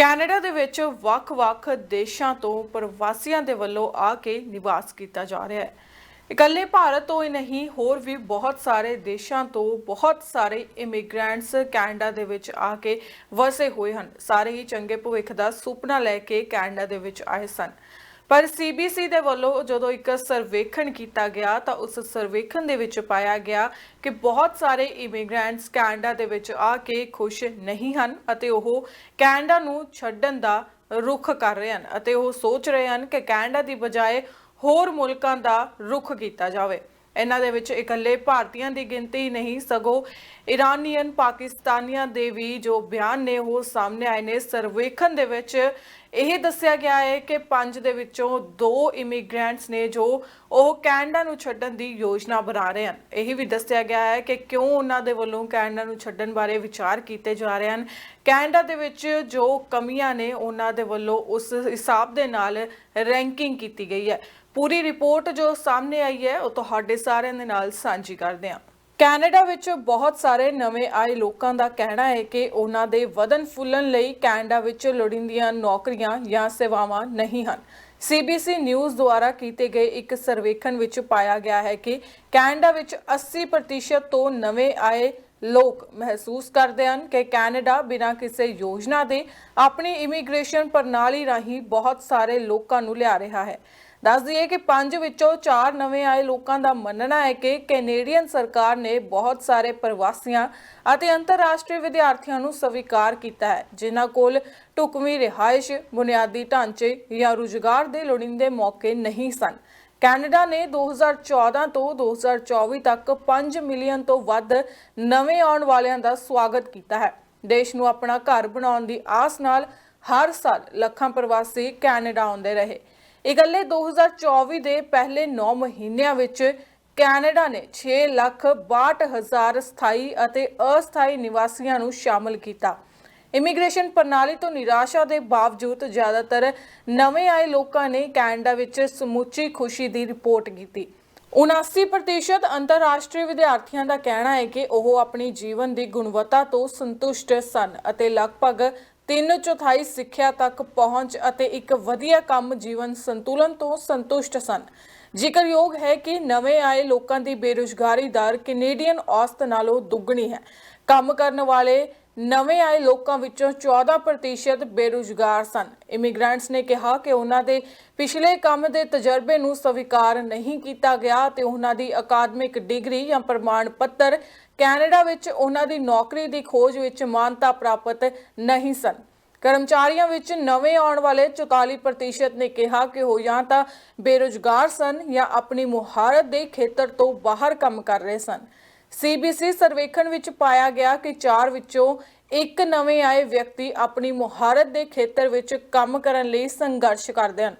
Canada ਦੇ ਵਿੱਚ ਵੱਖ-ਵੱਖ ਦੇਸ਼ਾਂ ਤੋਂ ਪ੍ਰਵਾਸੀਆਂ ਦੇ ਵੱਲੋਂ ਆ ਕੇ ਨਿਵਾਸ ਕੀਤਾ ਜਾ ਰਿਹਾ ਹੈ। ਇਕੱਲੇ ਭਾਰਤ ਤੋਂ ਹੀ ਨਹੀਂ, ਹੋਰ ਵੀ ਬਹੁਤ ਸਾਰੇ ਦੇਸ਼ਾਂ ਤੋਂ ਬਹੁਤ ਸਾਰੇ ਇਮੀਗ੍ਰੈਂਟਸ ਕੈਨੇਡਾ ਦੇ ਵਿੱਚ ਆ ਕੇ ਵਸੇ ਹੋਏ ਹਨ। ਸਾਰੇ ਹੀ ਚੰਗੇ ਭਵਿੱਖ ਦਾ ਸੁਪਨਾ ਲੈ ਕੇ ਕੈਨੇਡਾ ਦੇ ਵਿੱਚ ਆਏ ਸਨ। ਪਰ ਸੀਬੀਸੀ ਦੇ ਵੱਲੋਂ ਜਦੋਂ ਇੱਕ ਸਰਵੇਖਣ ਕੀਤਾ ਗਿਆ ਤਾਂ ਉਸ ਸਰਵੇਖਣ ਦੇ ਵਿੱਚ ਪਾਇਆ ਗਿਆ ਕਿ ਬਹੁਤ ਸਾਰੇ ਇਮੀਗ੍ਰੈਂਟਸ ਕੈਨੇਡਾ ਦੇ ਵਿੱਚ ਆ ਕੇ ਖੁਸ਼ ਨਹੀਂ ਹਨ ਅਤੇ ਉਹ ਕੈਨੇਡਾ ਨੂੰ ਛੱਡਣ ਦਾ ਰੁਖ ਕਰ ਰਹੇ ਹਨ ਅਤੇ ਉਹ ਸੋਚ ਰਹੇ ਹਨ ਕਿ ਕੈਨੇਡਾ ਦੀ ਬਜਾਏ ਹੋਰ ਮੁਲਕਾਂ ਦਾ ਰੁਖ ਕੀਤਾ ਜਾਵੇ। ਇਹਨਾਂ ਦੇ ਵਿੱਚ ਇਕੱਲੇ ਭਾਰਤੀਆਂ ਦੀ ਗਿਣਤੀ ਨਹੀਂ, ਸਗੋਂ ਇਰਾਨੀਅਨ ਪਾਕਿਸਤਾਨੀਆਂ ਦੇ ਵੀ ਜੋ ਬਿਆਨ ਨੇ ਉਹ ਸਾਹਮਣੇ ਆਏ ਨੇ। ਸਰਵੇਖਣ ਦੇ ਵਿੱਚ ਇਹ ਦੱਸਿਆ ਗਿਆ ਹੈ ਕਿ ਪੰਜ ਦੇ ਵਿੱਚੋਂ ਦੋ ਇਮੀਗ੍ਰੈਂਟਸ ਨੇ ਜੋ ਉਹ ਕੈਨੇਡਾ ਨੂੰ ਛੱਡਣ ਦੀ ਯੋਜਨਾ ਬਣਾ ਰਹੇ ਹਨ। ਇਹ ਵੀ ਦੱਸਿਆ ਗਿਆ ਹੈ ਕਿ ਕਿਉਂ ਉਹਨਾਂ ਦੇ ਵੱਲੋਂ ਕੈਨੇਡਾ ਨੂੰ ਛੱਡਣ ਬਾਰੇ ਵਿਚਾਰ ਕੀਤੇ ਜਾ ਰਹੇ ਹਨ। ਕੈਨੇਡਾ ਦੇ ਵਿੱਚ ਜੋ ਕਮੀਆਂ ਨੇ, ਉਹਨਾਂ ਦੇ ਵੱਲੋਂ ਉਸ ਹਿਸਾਬ ਦੇ ਨਾਲ ਰੈਂਕਿੰਗ ਕੀਤੀ ਗਈ ਹੈ। ਪੂਰੀ ਰਿਪੋਰਟ ਜੋ ਸਾਹਮਣੇ ਆਈ ਹੈ, ਉਹ ਤੁਹਾਡੇ ਸਾਰਿਆਂ ਦੇ ਨਾਲ ਸਾਂਝੀ ਕਰਦੇ ਹਾਂ। ਕੈਨੇਡਾ ਵਿੱਚ ਬਹੁਤ ਸਾਰੇ ਨਵੇਂ ਆਏ ਲੋਕਾਂ ਦਾ ਕਹਿਣਾ ਹੈ ਕਿ ਉਹਨਾਂ ਦੇ ਵਧਨ ਫੁੱਲਣ ਲਈ ਕੈਨੇਡਾ ਵਿੱਚ ਲੋੜੀਂਦੀਆਂ ਨੌਕਰੀਆਂ ਜਾਂ ਸੇਵਾਵਾਂ ਨਹੀਂ ਹਨ। ਸੀਬੀਸੀ ਨਿਊਜ਼ ਦੁਆਰਾ ਕੀਤੇ ਗਏ ਇੱਕ ਸਰਵੇਖਣ ਵਿੱਚ ਪਾਇਆ ਗਿਆ ਹੈ ਕਿ ਕੈਨੇਡਾ ਵਿੱਚ 80% ਤੋਂ ਨਵੇਂ ਆਏ ਲੋਕ ਮਹਿਸੂਸ ਕਰਦੇ ਹਨ ਕਿ ਕੈਨੇਡਾ ਬਿਨਾਂ ਕਿਸੇ ਯੋਜਨਾ ਦੇ ਆਪਣੀ ਇਮੀਗ੍ਰੇਸ਼ਨ ਪ੍ਰਣਾਲੀ ਰਾਹੀਂ ਬਹੁਤ ਸਾਰੇ ਲੋਕਾਂ ਨੂੰ ਲਿਆ ਰਿਹਾ ਹੈ। ਦੱਸ ਦਈਏ ਕਿ ਪੰਜ ਵਿੱਚੋਂ ਚਾਰ ਨਵੇਂ ਆਏ ਲੋਕਾਂ ਦਾ ਮੰਨਣਾ ਹੈ ਕਿ ਕੈਨੇਡੀਅਨ ਸਰਕਾਰ ਨੇ ਬਹੁਤ ਸਾਰੇ ਪ੍ਰਵਾਸੀਆਂ ਅਤੇ ਅੰਤਰਰਾਸ਼ਟਰੀ ਵਿਦਿਆਰਥੀਆਂ ਨੂੰ ਸਵੀਕਾਰ ਕੀਤਾ ਹੈ, ਜਿਨ੍ਹਾਂ ਕੋਲ ਢੁਕਵੀਂ ਰਿਹਾਇਸ਼, ਬੁਨਿਆਦੀ ਢਾਂਚੇ ਜਾਂ ਰੁਜ਼ਗਾਰ ਦੇ ਲੋੜੀਂਦੇ ਮੌਕੇ ਨਹੀਂ ਸਨ। ਕੈਨੇਡਾ ਨੇ 2014 ਤੋਂ 2024 ਤੱਕ 5 ਮਿਲੀਅਨ ਤੋਂ ਵੱਧ ਨਵੇਂ ਆਉਣ ਵਾਲਿਆਂ ਦਾ ਸਵਾਗਤ ਕੀਤਾ ਹੈ। ਦੇਸ਼ ਨੂੰ ਆਪਣਾ ਘਰ ਬਣਾਉਣ ਦੀ ਆਸ ਨਾਲ ਹਰ ਸਾਲ ਲੱਖਾਂ ਪ੍ਰਵਾਸੀ ਕੈਨੇਡਾ ਆਉਂਦੇ ਰਹੇ। ਇਕੱਲੇ 2024 ਦੇ ਪਹਿਲੇ 9 ਮਹੀਨਿਆਂ ਵਿੱਚ ਕੈਨੇਡਾ ਨੇ 6 ਲੱਖ 62 ਹਜ਼ਾਰ ਸਥਾਈ ਅਤੇ ਅਸਥਾਈ ਨਿਵਾਸੀਆਂ ਨੂੰ ਸ਼ਾਮਲ ਕੀਤਾ। ਇਮੀਗ੍ਰੇਸ਼ਨ ਪ੍ਰਣਾਲੀ ਤੋਂ ਨਿਰਾਸ਼ਾ ਦੇ ਬਾਵਜੂਦ ਜ਼ਿਆਦਾਤਰ ਨਵੇਂ ਆਏ ਲੋਕਾਂ ਨੇ ਕੈਨੇਡਾ ਵਿੱਚ ਸਮੁੱਚੀ ਖੁਸ਼ੀ ਦੀ ਰਿਪੋਰਟ ਕੀਤੀ। 79% ਅੰਤਰਰਾਸ਼ਟਰੀ ਵਿਦਿਆਰਥੀਆਂ ਦਾ ਕਹਿਣਾ ਹੈ ਕਿ ਉਹ ਆਪਣੀ ਜੀਵਨ ਦੀ ਗੁਣਵੱਤਾ ਤੋਂ ਸੰਤੁਸ਼ਟ ਸਨ ਅਤੇ ਲਗਭਗ ਤਿੰਨ ਚੌਥਾਈ ਸਿੱਖਿਆ ਤੱਕ ਪਹੁੰਚ ਅਤੇ ਇੱਕ ਵਧੀਆ ਕੰਮ ਜੀਵਨ ਸੰਤੁਲਨ ਤੋਂ ਸੰਤੁਸ਼ਟ ਸਨ। ਜ਼ਿਕਰਯੋਗ ਹੈ ਕਿ ਨਵੇਂ ਆਏ ਲੋਕਾਂ ਦੀ ਬੇਰੁਜ਼ਗਾਰੀ ਦਰ ਕੈਨੇਡੀਅਨ ਔਸਤ ਨਾਲੋਂ ਦੁੱਗਣੀ ਹੈ। ਕੰਮ ਕਰਨ ਵਾਲੇ ਨਵੇਂ ਆਏ ਲੋਕਾਂ ਵਿੱਚੋਂ 14% ਬੇਰੁਜ਼ਗਾਰ ਸਨ। ਇਮੀਗ੍ਰੈਂਟਸ ਨੇ ਕਿਹਾ ਕਿ ਉਹਨਾਂ ਦੇ ਪਿਛਲੇ ਕੰਮ ਦੇ ਤਜਰਬੇ ਨੂੰ ਸਵੀਕਾਰ ਨਹੀਂ ਕੀਤਾ ਗਿਆ ਤੇ ਉਹਨਾਂ ਦੀ ਅਕਾਦਮਿਕ ਡਿਗਰੀ ਜਾਂ ਪ੍ਰਮਾਣ ਪੱਤਰ ਕੈਨੇਡਾ ਵਿੱਚ ਉਹਨਾਂ ਦੀ ਨੌਕਰੀ ਦੀ ਖੋਜ ਵਿੱਚ ਮਾਨਤਾ ਪ੍ਰਾਪਤ ਨਹੀਂ ਸਨ। ਕਰਮਚਾਰੀਆਂ ਵਿੱਚ ਨਵੇਂ ਆਉਣ ਵਾਲੇ 44% ਨੇ ਕਿਹਾ ਕਿ ਉਹ ਜਾਂ ਤਾਂ ਬੇਰੁਜ਼ਗਾਰ ਸਨ ਜਾਂ ਆਪਣੀ ਮੁਹਾਰਤ ਦੇ ਖੇਤਰ ਤੋਂ ਬਾਹਰ ਕੰਮ ਕਰ ਰਹੇ ਸਨ। ਸੀਬੀਸੀ ਸਰਵੇਖਣ ਵਿੱਚ ਪਾਇਆ ਗਿਆ ਕਿ 4 ਵਿੱਚੋਂ ਇੱਕ ਨਵੇਂ ਆਏ ਵਿਅਕਤੀ ਆਪਣੀ ਮੁਹਾਰਤ ਦੇ ਖੇਤਰ ਵਿੱਚ ਕੰਮ ਕਰਨ ਲਈ ਸੰਘਰਸ਼ ਕਰਦੇ ਹਨ।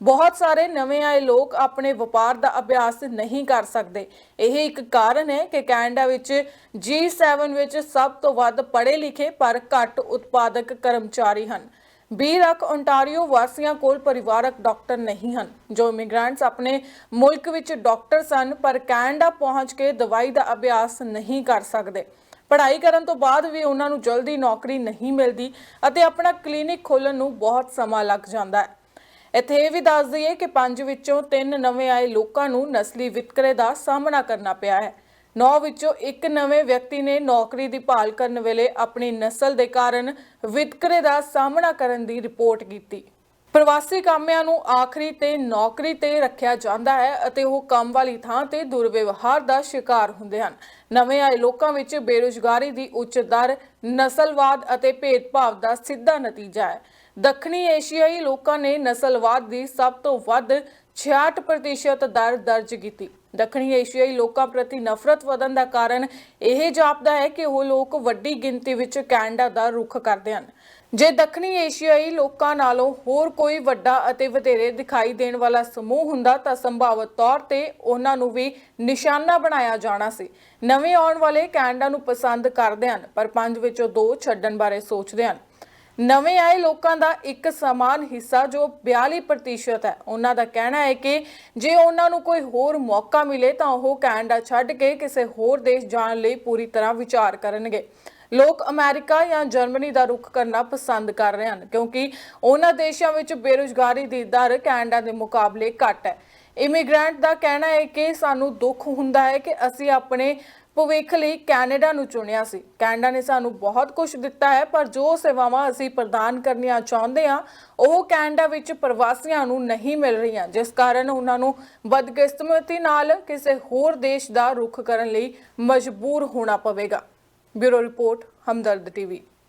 ਬਹੁਤ ਸਾਰੇ ਨਵੇਂ ਆਏ ਲੋਕ ਆਪਣੇ ਵਪਾਰ ਦਾ ਅਭਿਆਸ ਨਹੀਂ ਕਰ ਸਕਦੇ। ਇਹ ਇੱਕ ਕਾਰਨ ਹੈ ਕਿ ਕੈਨੇਡਾ ਵਿੱਚ G7 ਵਿੱਚ ਸਭ ਤੋਂ ਵੱਧ ਪੜ੍ਹੇ ਲਿਖੇ ਪਰ ਘੱਟ ਉਤਪਾਦਕ ਕਰਮਚਾਰੀ ਹਨ। ਬੀਰਕ ਓਨਟਾਰੀਓ ਵਾਸੀਆਂ ਕੋਲ ਪਰਿਵਾਰਕ ਡਾਕਟਰ ਨਹੀਂ ਹਨ। ਜੋ ਇਮੀਗ੍ਰੈਂਟਸ ਆਪਣੇ ਮੁਲਕ ਵਿੱਚ ਡਾਕਟਰ ਸਨ, ਪਰ ਕੈਨੇਡਾ ਪਹੁੰਚ ਕੇ ਦਵਾਈ ਦਾ ਅਭਿਆਸ ਨਹੀਂ ਕਰ ਸਕਦੇ। ਪੜ੍ਹਾਈ ਕਰਨ ਤੋਂ ਬਾਅਦ ਵੀ ਉਹਨਾਂ ਨੂੰ ਜਲਦੀ ਨੌਕਰੀ ਨਹੀਂ ਮਿਲਦੀ ਅਤੇ ਆਪਣਾ ਕਲੀਨਿਕ ਖੋਲ੍ਹਣ ਨੂੰ ਬਹੁਤ ਸਮਾਂ ਲੱਗ ਜਾਂਦਾ ਹੈ। ਇੱਥੇ ਇਹ ਵੀ ਦੱਸ ਦਈਏ ਕਿ ਪੰਜ ਵਿੱਚੋਂ ਤਿੰਨ ਨਵੇਂ ਆਏ ਲੋਕਾਂ ਨੂੰ ਨਸਲੀ ਵਿਤਕਰੇ ਦਾ ਸਾਹਮਣਾ ਕਰਨਾ ਪਿਆ ਹੈ। ਨੌ ਵਿੱਚੋਂ ਇੱਕ ਨਵੇਂ ਵਿਅਕਤੀ ਨੇ ਨੌਕਰੀ ਦੀ ਭਾਲ ਕਰਨ ਵੇਲੇ ਆਪਣੀ ਨਸਲ ਦੇ ਕਾਰਨ ਵਿਤਕਰੇ ਦਾ ਸਾਹਮਣਾ ਕਰਨ ਦੀ ਰਿਪੋਰਟ ਕੀਤੀ। ਪ੍ਰਵਾਸੀ ਕਾਮਿਆਂ ਨੂੰ ਆਖਰੀ ਤੇ ਨੌਕਰੀ ਤੇ ਰੱਖਿਆ ਜਾਂਦਾ ਹੈ ਅਤੇ ਉਹ ਕੰਮ ਵਾਲੀ ਥਾਂ ਤੇ ਦੁਰਵਿਵਹਾਰ ਦਾ ਸ਼ਿਕਾਰ ਹੁੰਦੇ ਹਨ। ਨਵੇਂ ਆਏ ਲੋਕਾਂ ਵਿੱਚ ਬੇਰੁਜ਼ਗਾਰੀ ਦੀ ਉੱਚ ਦਰ, ਨਸਲਵਾਦ ਅਤੇ ਭੇਦਭਾਵ ਦਾ ਸਿੱਧਾ ਨਤੀਜਾ ਹੈ। ਦੱਖਣੀ ਏਸ਼ੀਆਈ ਲੋਕਾਂ ਨੇ ਨਸਲਵਾਦ ਦੀ ਸਭ ਤੋਂ ਵੱਧ 66% ਦਰ ਦਰਜ ਕੀਤੀ। ਦੱਖਣੀ ਏਸ਼ੀਆਈ ਲੋਕਾਂ ਪ੍ਰਤੀ ਨਫ਼ਰਤ ਵਧਣ ਦਾ ਕਾਰਨ ਇਹ ਜਾਪਦਾ ਹੈ ਕਿ ਉਹ ਲੋਕ ਵੱਡੀ ਗਿਣਤੀ ਵਿੱਚ ਕੈਨੇਡਾ ਦਾ ਰੁਖ ਕਰਦੇ ਹਨ। ਜੇ ਦੱਖਣੀ ਏਸ਼ੀਆਈ ਲੋਕਾਂ ਨਾਲੋਂ ਹੋਰ ਕੋਈ ਵੱਡਾ ਅਤੇ ਵਧੇਰੇ ਦਿਖਾਈ ਦੇਣ ਵਾਲਾ ਸਮੂਹ ਹੁੰਦਾ ਤਾਂ ਸੰਭਾਵਤ ਤੌਰ ਤੇ ਉਹਨਾਂ ਨੂੰ ਵੀ ਨਿਸ਼ਾਨਾ ਬਣਾਇਆ ਜਾਣਾ ਸੀ। ਨਵੇਂ ਆਉਣ ਵਾਲੇ ਕੈਨੇਡਾ ਨੂੰ ਪਸੰਦ ਕਰਦੇ ਹਨ, ਪਰ ਪੰਜ ਵਿੱਚੋਂ ਦੋ ਛੱਡਣ ਬਾਰੇ ਸੋਚਦੇ ਹਨ। ਨਵੇਂ ਆਏ ਲੋਕਾਂ ਦਾ ਇੱਕ ਸਮਾਨ ਹਿੱਸਾ, ਜੋ 42% ਹੈ। ਉਹਨਾਂ ਦਾ ਕਹਿਣਾ ਹੈ ਕਿ ਜੇ ਉਹਨਾਂ ਨੂੰ ਕੋਈ ਹੋਰ ਮੌਕਾ ਮਿਲੇ ਤਾਂ ਉਹ ਕੈਨੇਡਾ ਛੱਡ ਕੇ ਕਿਸੇ ਹੋਰ ਦੇਸ਼ ਜਾਣ ਲਈ ਪੂਰੀ ਤਰ੍ਹਾਂ ਵਿਚਾਰ ਕਰਨਗੇ। ਲੋਕ ਅਮਰੀਕਾ ਜਾਂ ਜਰਮਨੀ ਦਾ ਰੁਖ ਕਰਨਾ ਪਸੰਦ ਕਰ ਰਹੇ ਹਨ, ਕਿਉਂਕਿ ਉਹਨਾਂ ਦੇਸ਼ਾਂ ਵਿੱਚ ਬੇਰੁਜ਼ਗਾਰੀ ਦੀ ਦਰ ਕੈਨੇਡਾ ਦੇ ਮੁਕਾਬਲੇ ਘੱਟ ਹੈ। ਇਮੀਗ੍ਰੈਂਟ ਦਾ ਕਹਿਣਾ ਹੈ ਕਿ ਸਾਨੂੰ ਦੁੱਖ ਹੁੰਦਾ ਹੈ ਕਿ ਅਸੀਂ ਆਪਣੇ ਭਵਿੱਖ ਲਈ ਕੈਨੇਡਾ ਨੂੰ ਚੁਣਿਆ ਸੀ। ਕੈਨੇਡਾ ਨੇ ਸਾਨੂੰ ਬਹੁਤ ਕੁਝ ਦਿੱਤਾ ਹੈ, ਪਰ ਜੋ ਸੇਵਾਵਾਂ ਅਸੀਂ ਪ੍ਰਦਾਨ ਕਰਨੀਆਂ ਚਾਹੁੰਦੇ ਹਾਂ, ਉਹ ਕੈਨੇਡਾ ਵਿੱਚ ਪ੍ਰਵਾਸੀਆਂ ਨੂੰ ਨਹੀਂ ਮਿਲ ਰਹੀਆਂ। ਜਿਸ ਕਾਰਨ ਉਹਨਾਂ ਨੂੰ ਬਦਕਿਸਮਤੀ ਨਾਲ ਕਿਸੇ ਹੋਰ ਦੇਸ਼ ਦਾ ਰੁਖ ਕਰਨ ਲਈ ਮਜਬੂਰ ਹੋਣਾ ਪਵੇਗਾ। Bureau report, Hamdard TV.